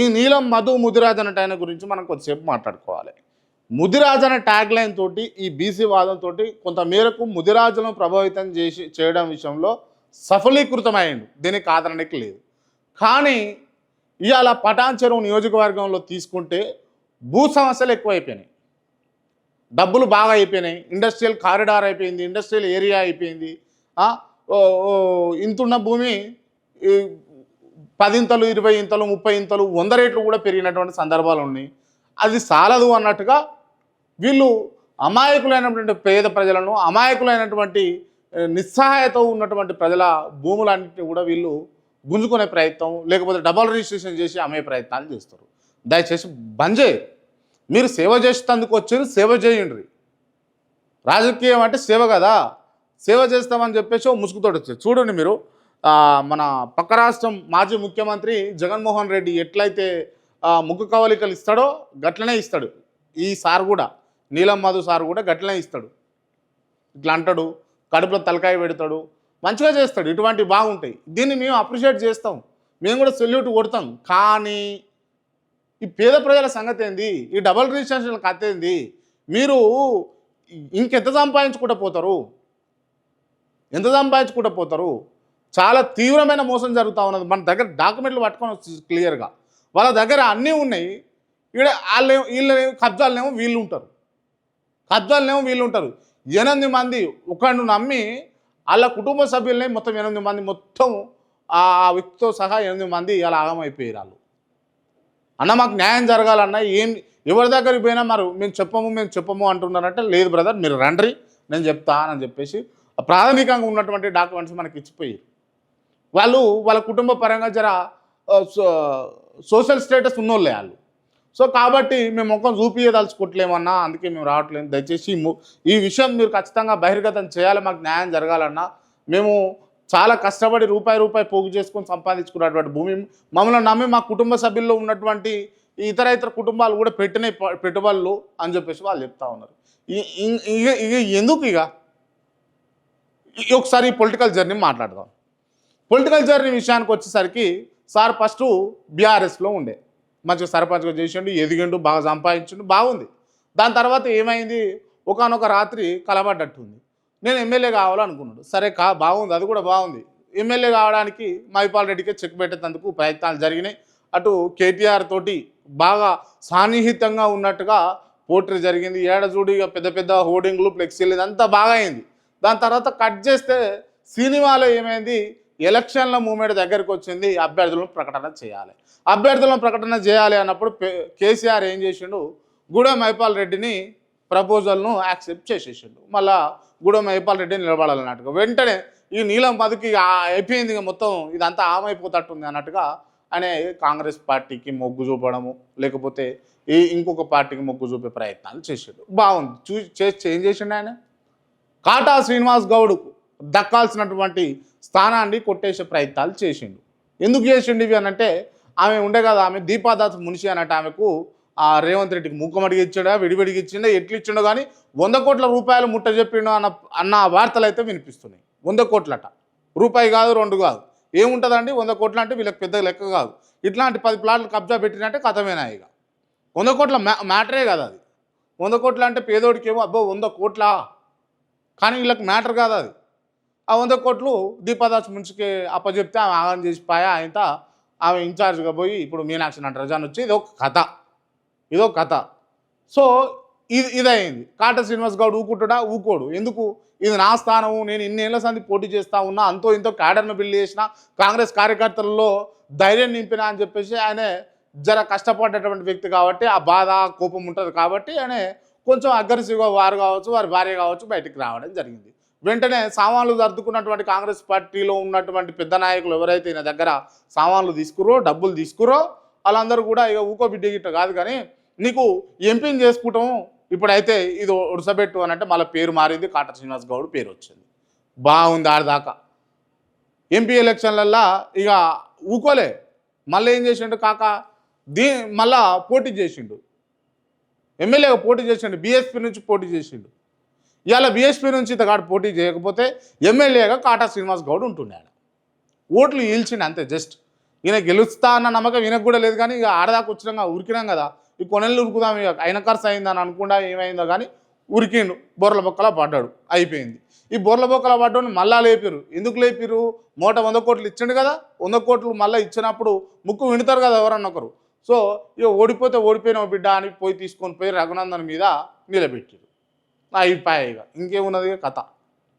ఈ నీలం మధు ముదిరాజ్ అనే ఆయన గురించి మనం కొద్దిసేపు మాట్లాడుకోవాలి. ముదిరాజ్ అనే ట్యాగ్ లైన్ తోటి ఈ బీసీ వాదంతో కొంత మేరకు ముదిరాజులను ప్రభావితం చేసి చేయడం విషయంలో సఫలీకృతమైండు. దీనికి ఆదరణకి లేదు. కానీ ఇవాళ పటాన్ చెరువు నియోజకవర్గంలో తీసుకుంటే భూ సమస్యలు ఎక్కువైపోయినాయి. డబ్బులు బాగా అయిపోయినాయి. ఇండస్ట్రియల్ కారిడార్ అయిపోయింది ఇండస్ట్రియల్ ఏరియా అయిపోయింది. ఇంతున్న భూమి పదింతలు ఇరవై ఇంతలు ముప్పై ఇంతలు వంద రేట్లు కూడా పెరిగినటువంటి సందర్భాలు ఉన్నాయి. అది సాలదు అన్నట్టుగా వీళ్ళు అమాయకులైనటువంటి పేద ప్రజలను అమాయకులైనటువంటి నిస్సహాయత ఉన్నటువంటి ప్రజల భూములన్నింటినీ కూడా వీళ్ళు గుంజుకునే ప్రయత్నం లేకపోతే డబల్ రిజిస్ట్రేషన్ చేసి అమ్మే ప్రయత్నాలు చేస్తారు. దయచేసి బంద్ చేయరు మీరు సేవ చేసేందుకు వచ్చారు సేవ చేయండి. రాజకీయం అంటే సేవ కదా. సేవ చేస్తామని చెప్పేసి ఓ ముసుగుతోటి వచ్చారు. చూడండి మీరు. మన పక్క రాష్ట్రం మాజీ ముఖ్యమంత్రి జగన్మోహన్ రెడ్డి ఎట్లయితే ముగ్గు ముక్కు కవలికలు ఇస్తాడో గట్లనే ఇస్తాడు. ఈ సార్ కూడా నీలం మధు సార్ కూడా గట్లనే ఇస్తాడు. ఇట్లా అంటాడు కడుపులో తలకాయ పెడతాడు మంచిగా చేస్తాడు ఇటువంటివి బాగుంటాయి. దీన్ని మేము అప్రిషియేట్ చేస్తాం. మేము కూడా సెల్యూట్ కొడతాం. కానీ ఈ పేద ప్రజల సంగతి ఏంది? ఈ డబల్ రిజిస్ట్రేషన్ కథ ఏంది? మీరు ఇంకెంత సంపాదించుకుంటూ పోతారు? ఎంత సంపాదించుకుంటూ పోతారు? చాలా తీవ్రమైన మోసం జరుగుతూ ఉన్నది. మన దగ్గర డాక్యుమెంట్లు పట్టుకొని వచ్చి క్లియర్గా. వాళ్ళ దగ్గర అన్నీ ఉన్నాయి. ఇక్కడ వాళ్ళేమో వీళ్ళేమో కబ్జాలనేమో వీళ్ళు ఉంటారు. కబ్జాలనేమో వీళ్ళు ఉంటారు. ఎనిమిది మంది ఒకడు నమ్మి వాళ్ళ కుటుంబ సభ్యులనే మొత్తం ఎనిమిది మంది మొత్తం ఆ వ్యక్తితో సహా ఎనిమిది మంది ఇలా ఆగమైపోయారు వాళ్ళు అన్న మాకు న్యాయం జరగాలన్న ఏం ఎవరి దగ్గరికి పోయినా మరి మేము చెప్పము మేము చెప్పము అంటున్నారంటే లేదు బ్రదర్ మీరు రండ్రి నేను చెప్తా అని చెప్పేసి ప్రాథమికంగా ఉన్నటువంటి డాక్యుమెంట్స్ మనకి ఇచ్చిపోయారు. వాళ్ళు వాళ్ళ కుటుంబ పరంగా జర సో- సోషల్ స్టేటస్ ఉన్నోళ్ళే వాళ్ళు. సో కాబట్టి మేము ముఖం చూపించదలుచుకోవట్లేమన్నా అందుకే మేము రావట్లేదు. దయచేసి ఈ విషయం మీరు ఖచ్చితంగా బహిర్గతం చేయాలి మాకు న్యాయం జరగాలన్నా మేము చాలా కష్టపడి రూపాయి రూపాయి పోగు చేసుకొని సంపాదించుకున్నటువంటి భూమి మమ్మల్ని నమ్మి మా కుటుంబ సభ్యుల్లో ఉన్నటువంటి ఇతర ఇతర కుటుంబాలు కూడా పెట్టిన పెట్టుబడులు అని చెప్పేసి వాళ్ళు చెప్తా ఉన్నారు. ఇక ఎందుకు ఇక? ఈ ఒకసారి పొలిటికల్ జర్నీ మాట్లాడదాం. పొలిటికల్ జర్నీ విషయానికి వచ్చేసరికి సార్ ఫస్ట్ బీఆర్ఎస్లో ఉండే. మంచిగా సర్పంచ్గా చేసిండు ఎదిగిండు బాగా సంపాదించిండు బాగుంది. దాని తర్వాత ఏమైంది? ఒకనొక రాత్రి కలబడ్డట్టుంది. నేను ఎమ్మెల్యే కావాలనుకున్నాడు. సరే కా బాగుంది అది కూడా బాగుంది. ఎమ్మెల్యే కావడానికి మైపాల్ రెడ్డికి చెక్ పెట్టేందుకు ప్రయత్నాలు జరిగినాయి. అటు కేటీఆర్ తోటి బాగా సాన్నిహితంగా ఉన్నట్టుగా పోటీ జరిగింది. ఏడజూడిగా పెద్ద పెద్ద హోర్డింగ్లు ఫ్లెక్సీలు ఇదంతా బాగా అయింది. దాని తర్వాత కట్ చేస్తే సినిమాలో ఏమైంది? ఎలక్షన్ల మూమెంట్ దగ్గరికి వచ్చింది అభ్యర్థులను ప్రకటన చేయాలి. అభ్యర్థులను ప్రకటన చేయాలి అన్నప్పుడు కేసీఆర్ ఏం చేసిండు? గూడెం మైపాల్ రెడ్డిని ప్రపోజల్ను యాక్సెప్ట్ చేసేసిండు. మళ్ళా గూడెం మైపాల్ రెడ్డి నిలబడాలన్నట్టుగా వెంటనే ఈ నీలం పదకి అయిపోయింది ఇక మొత్తం ఇదంతా ఆమైపోతట్టుంది అన్నట్టుగా అనే కాంగ్రెస్ పార్టీకి మొగ్గు చూపడము లేకపోతే ఈ ఇంకొక పార్టీకి మొగ్గు చూపే ప్రయత్నాలు చేసాడు. బాగుంది. చూ చేసి ఏం చేసిండు ఆయన. కాటా శ్రీనివాస్ గౌడ్కు దక్కాల్సినటువంటి స్థానాన్ని కొట్టేసే ప్రయత్నాలు చేసిండు. ఎందుకు చేసిండు ఇవి అనంటే ఆమె ఉండే కదా ఆమె దీపాదాస్ మునిషి అన్నట్టు ఆమెకు ఆ రేవంత్ రెడ్డికి ముక్కమడిగి ఇచ్చాడా విడివిడిగి ఇచ్చిండా ఎట్లు ఇచ్చిండో కానీ వంద కోట్ల రూపాయలు ముట్ట చెప్పిండు అన్న అన్న వార్తలు అయితే వినిపిస్తున్నాయి. వంద కోట్లట. రూపాయి కాదు రెండు కాదు. ఏముంటుందండి? వంద కోట్లు అంటే వీళ్ళకి పెద్ద లెక్క కాదు. ఇట్లాంటి పది ప్లాట్లు కబ్జా పెట్టినట్టే కథమేనా ఇక? వంద కోట్ల మ్యా మ్యాటరే కదా అది. వంద కోట్లు అంటే పేదోడికి ఏమో అబ్బో వంద కోట్లా? కానీ వీళ్ళకి మ్యాటర్ కాదు అది? ఆ వంద కోట్లు దీపాదాస్ మున్సికి అప్పచెప్తే ఆమె ఆగం చేసిపోయా ఆయన ఆమె ఇన్ఛార్జ్గా పోయి ఇప్పుడు మీనాక్షి నటరాజన్ వచ్చి ఇది ఒక కథ. ఇదో కథ. సో ఇది ఇదయింది. కాట శ్రీనివాస్ గౌడ్ ఊకుంటాడా? ఊకోడు. ఎందుకు? ఇది నా స్థానము నేను ఇన్నేళ్ళ సంది పోటీ చేస్తా ఉన్నా అంతో ఇంతో క్యాడర్ను బిల్డ్ చేసిన కాంగ్రెస్ కార్యకర్తల్లో ధైర్యం నింపిన అని చెప్పేసి ఆయన జర కష్టపడేటటువంటి వ్యక్తి కాబట్టి ఆ బాధ కోపం ఉంటుంది కాబట్టి ఆయన కొంచెం అగ్రెసివ్గా వారు కావచ్చు వారి భార్య కావచ్చు బయటికి రావడం జరిగింది. వెంటనే సామాన్లు సర్దుకున్నటువంటి కాంగ్రెస్ పార్టీలో ఉన్నటువంటి పెద్ద నాయకులు ఎవరైతే ఈయన దగ్గర సామాన్లు తీసుకురో డబ్బులు తీసుకురో వాళ్ళందరూ కూడా ఇక ఊకో బిడ్డ గిట్ట కాదు కానీ నీకు ఎంపీని చేసుకోవటం ఇప్పుడైతే ఇది ఉడసబెట్టు అని అంటే మళ్ళీ పేరు మారింది కాట శ్రీనివాస్ గౌడ్ పేరు వచ్చింది. బాగుంది ఆడదాకా ఎంపీ ఎలక్షన్లల్లో ఇక ఊకోలే. మళ్ళీ ఏం చేసిండు కాక దీ మళ్ళా పోటీ చేసిండు. ఎమ్మెల్యేగా పోటీ చేసిండు బీఎస్పీ నుంచి పోటీ చేసిండు. ఇవాళ బీఎస్పీ నుంచి ఇంతకాడు పోటీ చేయకపోతే ఎమ్మెల్యేగా కాటా శ్రీనివాస్ గౌడ్ ఉంటున్నాడు ఓట్లు ఈల్చిండి అంతే జస్ట్. ఈయన గెలుస్తా అన్న నమ్మకం ఈయనకు కూడా లేదు కానీ ఇక ఆడదాకా వచ్చినాక ఉరికినాం కదా. ఈ కొనెళ్ళు ఉరుకుదాం ఇక. అయిన ఖర్చు అయిందని అనుకుండా ఏమైందో కానీ ఉరికిండు. బొర్ల బొక్కలా పడ్డాడు. అయిపోయింది. ఈ బొర్ల బొక్కల పడ్డాడు మళ్ళా లేపారు ఎందుకు లేపారు మూట వంద కోట్లు ఇచ్చిండు కదా. వంద కోట్లు మళ్ళీ ఇచ్చినప్పుడు ముక్కు వింటారు కదా ఎవరన్నా ఒకరు. సో ఇక ఓడిపోతే ఓడిపోయినావు బిడ్డ అని పోయి తీసుకొని పోయి రఘునందన్ మీద నిలబెట్టారు అయిపోయాయి ఇక. ఇంకేమున్నది కథ.